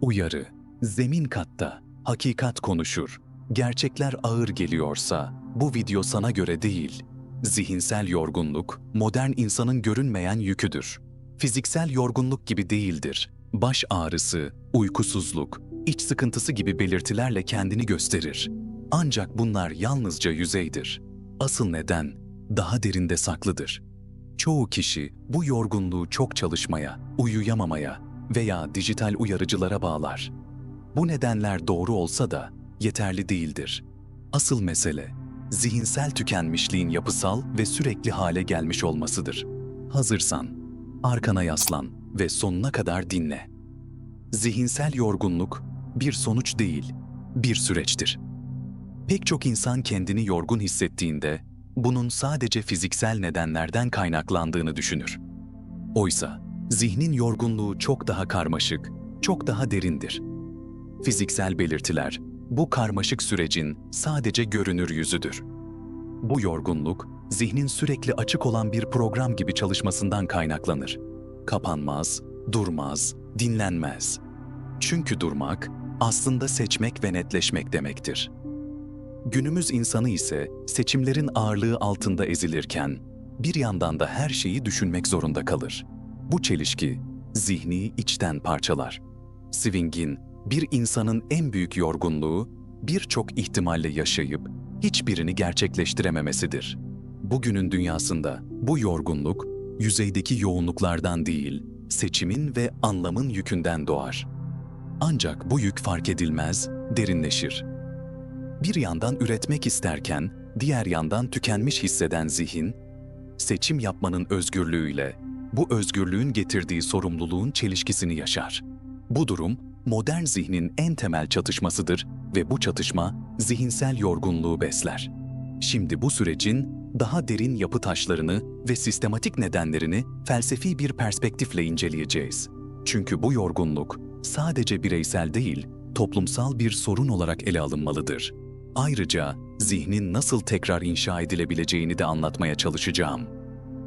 Uyarı, zemin katta, hakikat konuşur. Gerçekler ağır geliyorsa bu video sana göre değil. Zihinsel yorgunluk, modern insanın görünmeyen yüküdür. Fiziksel yorgunluk gibi değildir. Baş ağrısı, uykusuzluk, iç sıkıntısı gibi belirtilerle kendini gösterir. Ancak bunlar yalnızca yüzeydir. Asıl neden daha derinde saklıdır. Çoğu kişi bu yorgunluğu çok çalışmaya, uyuyamamaya veya dijital uyarıcılara bağlar. Bu nedenler doğru olsa da yeterli değildir. Asıl mesele zihinsel tükenmişliğin yapısal ve sürekli hale gelmiş olmasıdır. Hazırsan arkana yaslan ve sonuna kadar dinle. Zihinsel yorgunluk bir sonuç değil, bir süreçtir. Pek çok insan kendini yorgun hissettiğinde bunun sadece fiziksel nedenlerden kaynaklandığını düşünür. Oysa zihnin yorgunluğu çok daha karmaşık, çok daha derindir. Fiziksel belirtiler bu karmaşık sürecin sadece görünür yüzüdür. Bu yorgunluk zihnin sürekli açık olan bir program gibi çalışmasından kaynaklanır. Kapanmaz, durmaz, dinlenmez. Çünkü durmak aslında seçmek ve netleşmek demektir. Günümüz insanı ise seçimlerin ağırlığı altında ezilirken bir yandan da her şeyi düşünmek zorunda kalır. Bu çelişki zihni içten parçalar. Swing'in bir insanın en büyük yorgunluğu birçok ihtimalle yaşayıp hiçbirini gerçekleştirememesidir. Bugünün dünyasında bu yorgunluk yüzeydeki yoğunluklardan değil, seçimin ve anlamın yükünden doğar. Ancak bu yük fark edilmez, derinleşir. Bir yandan üretmek isterken, diğer yandan tükenmiş hisseden zihin, seçim yapmanın özgürlüğüyle, bu özgürlüğün getirdiği sorumluluğun çelişkisini yaşar. Bu durum, modern zihnin en temel çatışmasıdır ve bu çatışma zihinsel yorgunluğu besler. Şimdi bu sürecin daha derin yapı taşlarını ve sistematik nedenlerini felsefi bir perspektifle inceleyeceğiz. Çünkü bu yorgunluk sadece bireysel değil, toplumsal bir sorun olarak ele alınmalıdır. Ayrıca zihnin nasıl tekrar inşa edilebileceğini de anlatmaya çalışacağım.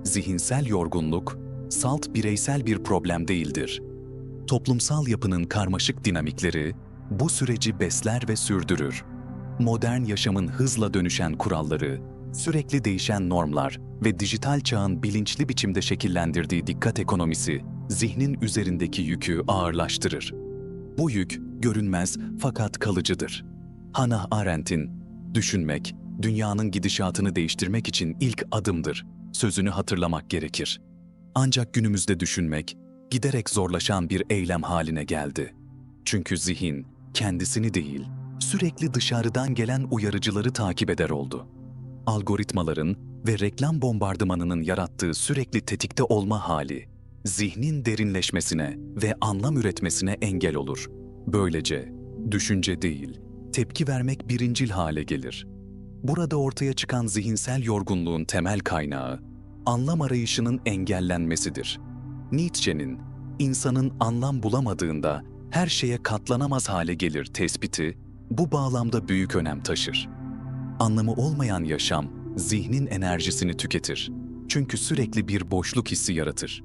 Zihinsel yorgunluk, salt bireysel bir problem değildir. Toplumsal yapının karmaşık dinamikleri bu süreci besler ve sürdürür. Modern yaşamın hızla dönüşen kuralları, sürekli değişen normlar ve dijital çağın bilinçli biçimde şekillendirdiği dikkat ekonomisi zihnin üzerindeki yükü ağırlaştırır. Bu yük görünmez fakat kalıcıdır. Hannah Arendt'in "Düşünmek, dünyanın gidişatını değiştirmek için ilk adımdır." sözünü hatırlamak gerekir. Ancak günümüzde düşünmek giderek zorlaşan bir eylem haline geldi. Çünkü zihin kendisini değil, sürekli dışarıdan gelen uyarıcıları takip eder oldu. Algoritmaların ve reklam bombardımanının yarattığı sürekli tetikte olma hali, zihnin derinleşmesine ve anlam üretmesine engel olur. Böylece düşünce değil, tepki vermek birincil hale gelir. Burada ortaya çıkan zihinsel yorgunluğun temel kaynağı, anlam arayışının engellenmesidir. Nietzsche'nin, insanın anlam bulamadığında her şeye katlanamaz hale gelir tespiti, bu bağlamda büyük önem taşır. Anlamı olmayan yaşam, zihnin enerjisini tüketir. Çünkü sürekli bir boşluk hissi yaratır.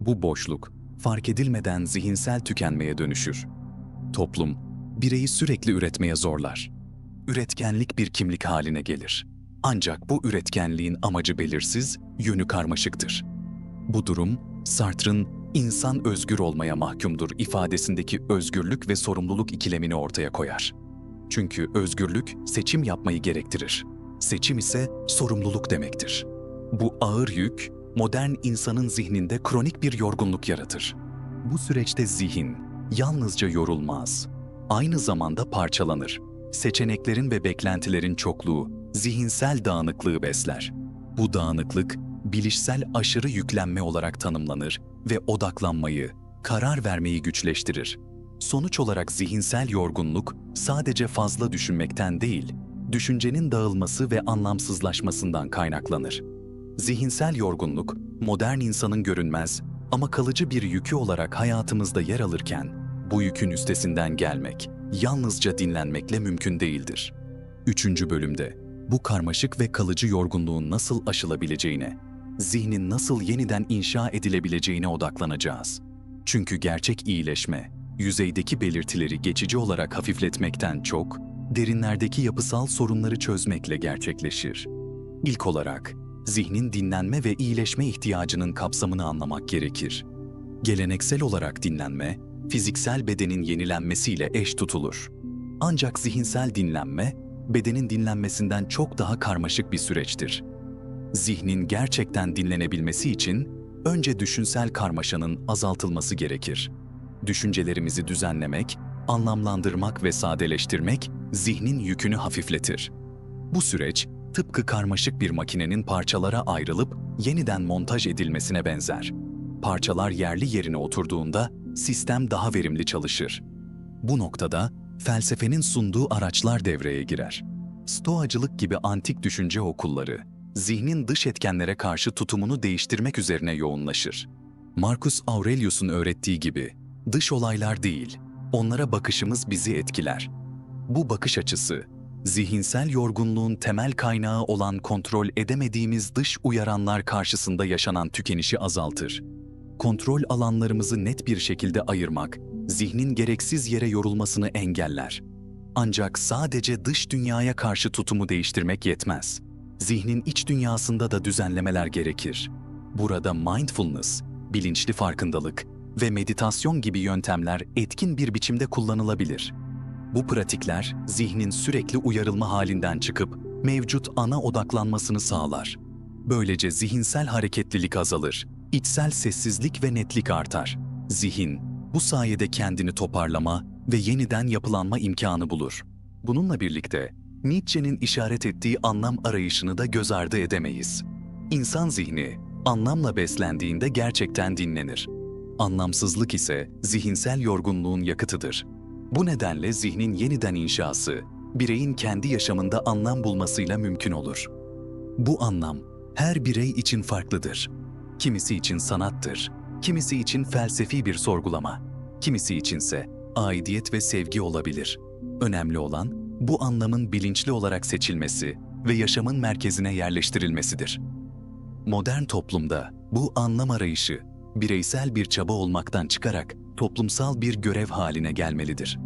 Bu boşluk, fark edilmeden zihinsel tükenmeye dönüşür. Toplum, bireyi sürekli üretmeye zorlar. Üretkenlik bir kimlik haline gelir. Ancak bu üretkenliğin amacı belirsiz, yönü karmaşıktır. Bu durum, Sartre'ın insan özgür olmaya mahkumdur ifadesindeki özgürlük ve sorumluluk ikilemini ortaya koyar. Çünkü özgürlük seçim yapmayı gerektirir. Seçim ise sorumluluk demektir. Bu ağır yük, modern insanın zihninde kronik bir yorgunluk yaratır. Bu süreçte zihin yalnızca yorulmaz, aynı zamanda parçalanır. Seçeneklerin ve beklentilerin çokluğu zihinsel dağınıklığı besler. Bu dağınıklık bilişsel aşırı yüklenme olarak tanımlanır ve odaklanmayı, karar vermeyi güçleştirir. Sonuç olarak zihinsel yorgunluk sadece fazla düşünmekten değil, düşüncenin dağılması ve anlamsızlaşmasından kaynaklanır. Zihinsel yorgunluk, modern insanın görünmez ama kalıcı bir yükü olarak hayatımızda yer alırken, bu yükün üstesinden gelmek yalnızca dinlenmekle mümkün değildir. Üçüncü bölümde bu karmaşık ve kalıcı yorgunluğun nasıl aşılabileceğine, zihnin nasıl yeniden inşa edilebileceğine odaklanacağız. Çünkü gerçek iyileşme, yüzeydeki belirtileri geçici olarak hafifletmekten çok, derinlerdeki yapısal sorunları çözmekle gerçekleşir. İlk olarak, zihnin dinlenme ve iyileşme ihtiyacının kapsamını anlamak gerekir. Geleneksel olarak dinlenme, fiziksel bedenin yenilenmesiyle eş tutulur. Ancak zihinsel dinlenme, bedenin dinlenmesinden çok daha karmaşık bir süreçtir. Zihnin gerçekten dinlenebilmesi için önce düşünsel karmaşanın azaltılması gerekir. Düşüncelerimizi düzenlemek, anlamlandırmak ve sadeleştirmek zihnin yükünü hafifletir. Bu süreç tıpkı karmaşık bir makinenin parçalara ayrılıp yeniden montaj edilmesine benzer. Parçalar yerli yerine oturduğunda sistem daha verimli çalışır. Bu noktada felsefenin sunduğu araçlar devreye girer. Stoacılık gibi antik düşünce okulları, zihnin dış etkenlere karşı tutumunu değiştirmek üzerine yoğunlaşır. Marcus Aurelius'un öğrettiği gibi, dış olaylar değil, onlara bakışımız bizi etkiler. Bu bakış açısı, zihinsel yorgunluğun temel kaynağı olan kontrol edemediğimiz dış uyaranlar karşısında yaşanan tükenişi azaltır. Kontrol alanlarımızı net bir şekilde ayırmak, zihnin gereksiz yere yorulmasını engeller. Ancak sadece dış dünyaya karşı tutumu değiştirmek yetmez. Zihnin iç dünyasında da düzenlemeler gerekir. Burada mindfulness, bilinçli farkındalık ve meditasyon gibi yöntemler etkin bir biçimde kullanılabilir. Bu pratikler zihnin sürekli uyarılma halinden çıkıp mevcut ana odaklanmasını sağlar. Böylece zihinsel hareketlilik azalır, içsel sessizlik ve netlik artar. Zihin bu sayede kendini toparlama ve yeniden yapılanma imkanı bulur. Bununla birlikte Nietzsche'nin işaret ettiği anlam arayışını da göz ardı edemeyiz. İnsan zihni anlamla beslendiğinde gerçekten dinlenir. Anlamsızlık ise zihinsel yorgunluğun yakıtıdır. Bu nedenle zihnin yeniden inşası, bireyin kendi yaşamında anlam bulmasıyla mümkün olur. Bu anlam her birey için farklıdır. Kimisi için sanattır, kimisi için felsefi bir sorgulama, kimisi içinse aidiyet ve sevgi olabilir. Önemli olan bu anlamın bilinçli olarak seçilmesi ve yaşamın merkezine yerleştirilmesidir. Modern toplumda bu anlam arayışı bireysel bir çaba olmaktan çıkarak toplumsal bir görev haline gelmelidir.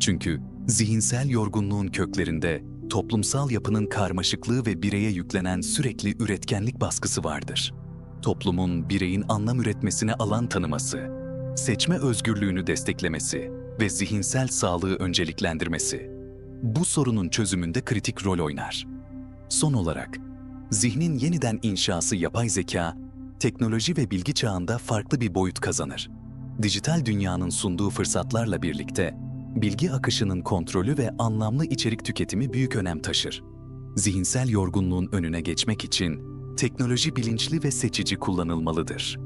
Çünkü zihinsel yorgunluğun köklerinde toplumsal yapının karmaşıklığı ve bireye yüklenen sürekli üretkenlik baskısı vardır. Toplumun bireyin anlam üretmesine alan tanıması, seçme özgürlüğünü desteklemesi ve zihinsel sağlığı önceliklendirmesi bu sorunun çözümünde kritik rol oynar. Son olarak, zihnin yeniden inşası yapay zeka, teknoloji ve bilgi çağında farklı bir boyut kazanır. Dijital dünyanın sunduğu fırsatlarla birlikte bilgi akışının kontrolü ve anlamlı içerik tüketimi büyük önem taşır. Zihinsel yorgunluğun önüne geçmek için teknoloji bilinçli ve seçici kullanılmalıdır.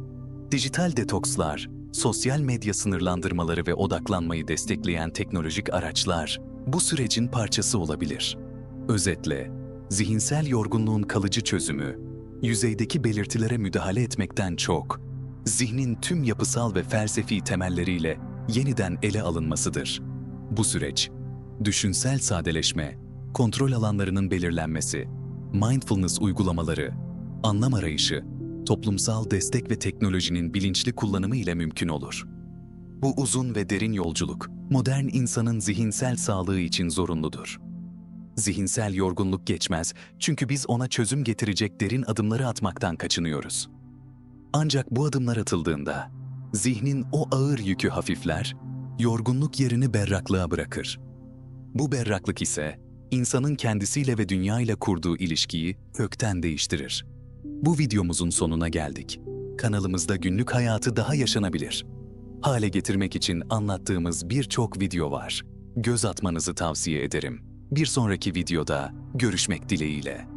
Dijital detokslar, sosyal medya sınırlandırmaları ve odaklanmayı destekleyen teknolojik araçlar bu sürecin parçası olabilir. Özetle, zihinsel yorgunluğun kalıcı çözümü, yüzeydeki belirtilere müdahale etmekten çok, zihnin tüm yapısal ve felsefi temelleriyle yeniden ele alınmasıdır. Bu süreç, düşünsel sadeleşme, kontrol alanlarının belirlenmesi, mindfulness uygulamaları, anlam arayışı, toplumsal destek ve teknolojinin bilinçli kullanımı ile mümkün olur. Bu uzun ve derin yolculuk, modern insanın zihinsel sağlığı için zorunludur. Zihinsel yorgunluk geçmez çünkü biz ona çözüm getirecek derin adımları atmaktan kaçınıyoruz. Ancak bu adımlar atıldığında, zihnin o ağır yükü hafifler, yorgunluk yerini berraklığa bırakır. Bu berraklık ise, insanın kendisiyle ve dünyayla kurduğu ilişkiyi kökten değiştirir. Bu videomuzun sonuna geldik. Kanalımızda günlük hayatı daha yaşanabilir hale getirmek için anlattığımız birçok video var. Göz atmanızı tavsiye ederim. Bir sonraki videoda görüşmek dileğiyle.